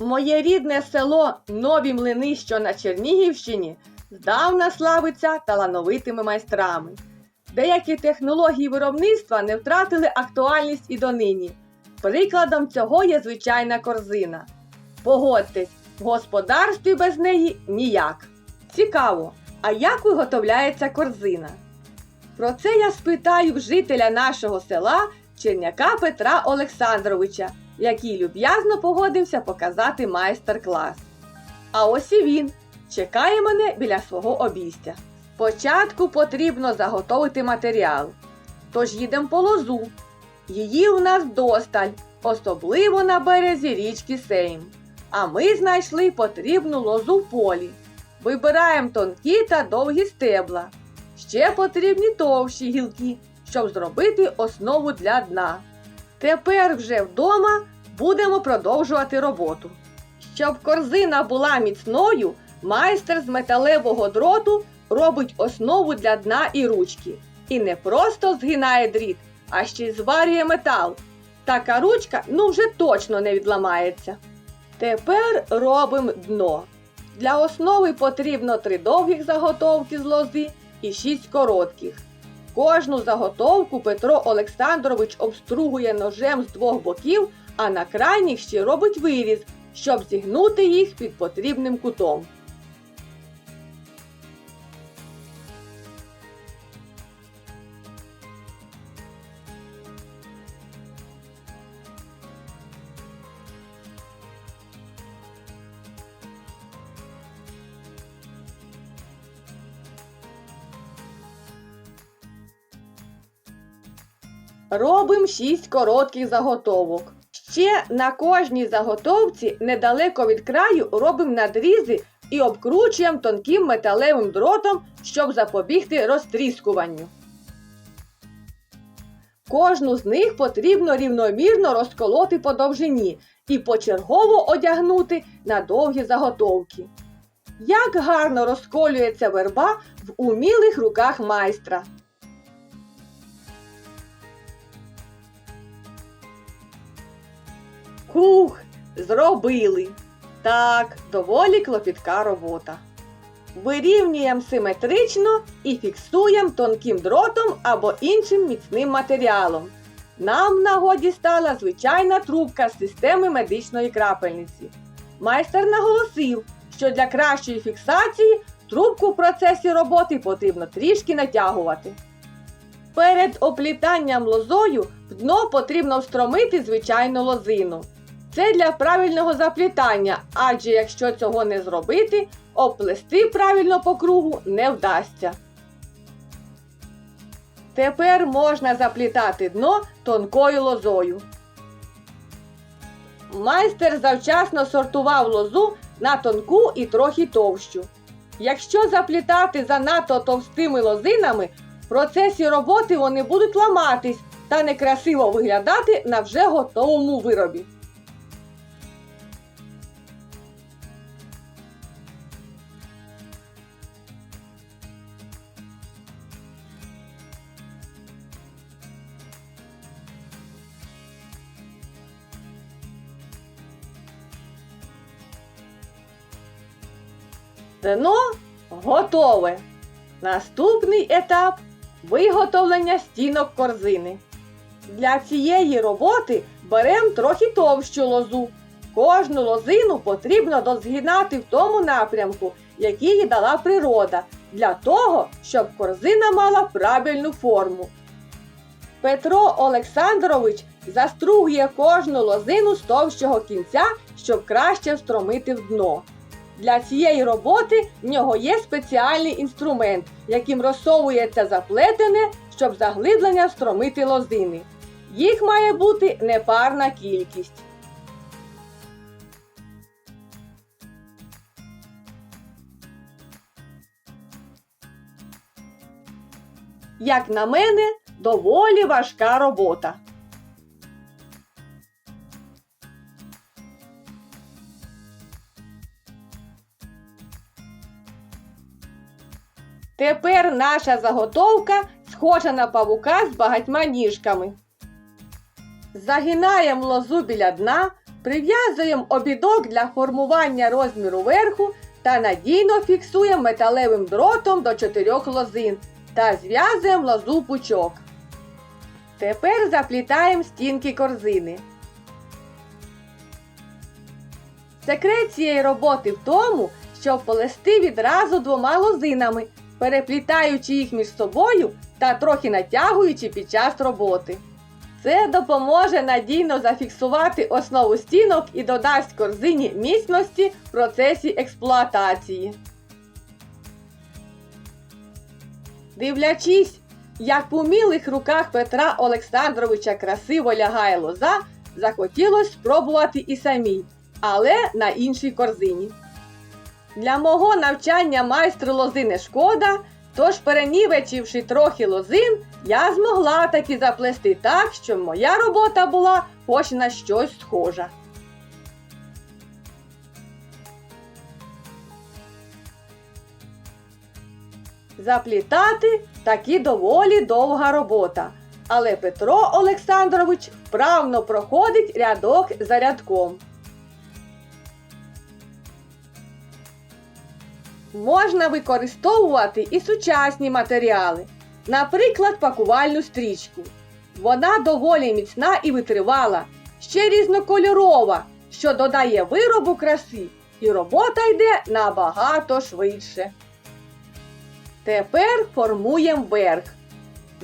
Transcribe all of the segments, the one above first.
Моє рідне село Нові Млини, що на Чернігівщині, здавна славиться талановитими майстрами. Деякі технології виробництва не втратили актуальність і донині. Прикладом цього є звичайна корзина. Погодьтесь, в господарстві без неї ніяк. Цікаво, а як виготовляється корзина? Про це я спитаю в жителя нашого села Черняка Петра Олександровича, який люб'язно погодився показати майстер-клас. А ось і він чекає мене біля свого обійстя. Спочатку потрібно заготовити матеріал. Тож їдемо по лозу. Її у нас досталь, особливо на березі річки Сейм. А ми знайшли потрібну лозу в полі. Вибираємо тонкі та довгі стебла. Ще потрібні товщі гілки, щоб зробити основу для дна. Тепер вже вдома будемо продовжувати роботу. Щоб корзина була міцною, майстер з металевого дроту робить основу для дна і ручки. І не просто згинає дріт, а ще й зварює метал. Така ручка ну вже точно не відламається. Тепер робимо дно. Для основи потрібно три довгих заготовки з лози і шість коротких. Кожну заготовку Петро Олександрович обстругує ножем з двох боків, а на крайніх ще робить виріз, щоб зігнути їх під потрібним кутом. Робимо 6 коротких заготовок. Ще на кожній заготовці недалеко від краю робимо надрізи і обкручуємо тонким металевим дротом, щоб запобігти розтріскуванню. Кожну з них потрібно рівномірно розколоти по довжині і почергово одягнути на довгі заготовки. Як гарно розколюється верба в умілих руках майстра. Хух, зробили. Так, доволі клопітка робота. Вирівнюємо симетрично і фіксуємо тонким дротом або іншим міцним матеріалом. Нам в нагоді стала звичайна трубка з системи медичної крапельниці. Майстер наголосив, що для кращої фіксації трубку в процесі роботи потрібно трішки натягувати. Перед оплітанням лозою в дно потрібно встромити звичайну лозину. Це для правильного заплітання, адже якщо цього не зробити, оплести правильно по кругу не вдасться. Тепер можна заплітати дно тонкою лозою. Майстер завчасно сортував лозу на тонку і трохи товщу. Якщо заплітати занадто товстими лозинами, в процесі роботи вони будуть ламатись та некрасиво виглядати на вже готовому виробі. Дно готове. Наступний етап виготовлення стінок корзини. Для цієї роботи беремо трохи товщу лозу. Кожну лозину потрібно дозгинати в тому напрямку, який дала природа, для того, щоб корзина мала правильну форму. Петро Олександрович застругує кожну лозину з товщого кінця, щоб краще встромити в дно. Для цієї роботи в нього є спеціальний інструмент, яким розсовується заплетене, щоб заглиблення встромити лозини. Їх має бути непарна кількість. Як на мене, доволі важка робота. Тепер наша заготовка схожа на павука з багатьма ніжками. Загинаємо лозу біля дна, Прив'язуємо обідок для формування розміру верху та надійно фіксуємо металевим дротом до чотирьох лозин та зв'язуємо лозу пучок. Тепер заплітаємо стінки корзини. Секрет цієї роботи в тому, щоб полести відразу двома лозинами, переплітаючи їх між собою та трохи натягуючи під час роботи. Це допоможе надійно зафіксувати основу стінок і додасть корзині міцності в процесі експлуатації. Дивлячись, як в умілих руках Петра Олександровича красиво лягає лоза, захотілося спробувати і самій, але на іншій корзині. Для мого навчання майстру лози не шкода, тож перенівечивши трохи лозин, я змогла таки заплести так, щоб моя робота була хоч на щось схожа. Заплітати таки доволі довга робота, але Петро Олександрович вправно проходить рядок за рядком. Можна використовувати і сучасні матеріали, наприклад, пакувальну стрічку. Вона доволі міцна і витривала, ще різнокольорова, що додає виробу краси, і робота йде набагато швидше. Тепер формуємо верх.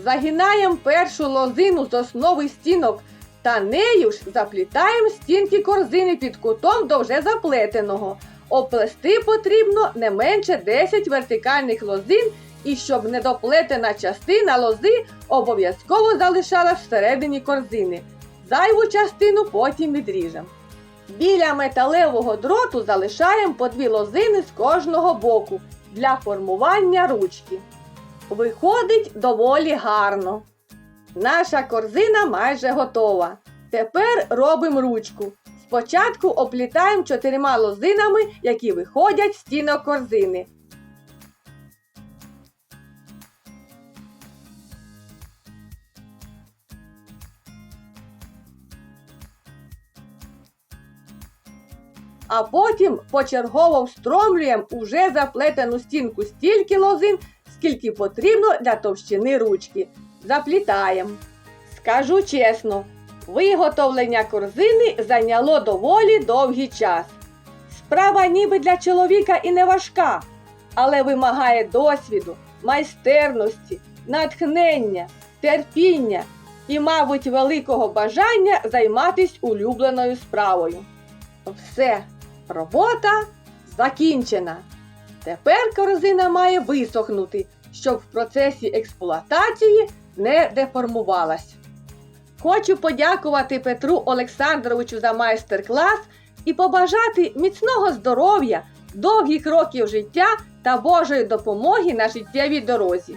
Загинаємо першу лозину з основи стінок та нею ж заплітаємо стінки корзини під кутом до вже заплетеного. Оплести потрібно не менше 10 вертикальних лозин і щоб недоплетена частина лози обов'язково залишалась всередині корзини. Зайву частину потім відріжемо. Біля металевого дроту залишаємо по дві лозини з кожного боку для формування ручки. Виходить доволі гарно. Наша корзина майже готова. Тепер робимо ручку. Спочатку оплітаємо чотирма лозинами, які виходять з стінок корзини. А потім почергово встромлюємо уже заплетену стінку стільки лозин, скільки потрібно для товщини ручки. Заплітаємо. Скажу чесно, виготовлення корзини зайняло доволі довгий час. Справа ніби для чоловіка і не важка, але вимагає досвіду, майстерності, натхнення, терпіння і, мабуть, великого бажання займатися улюбленою справою. Все, робота закінчена. Тепер корзина має висохнути, щоб в процесі експлуатації не деформувалась. Хочу подякувати Петру Олександровичу за майстер-клас і побажати міцного здоров'я, довгих років життя та Божої допомоги на життєвій дорозі.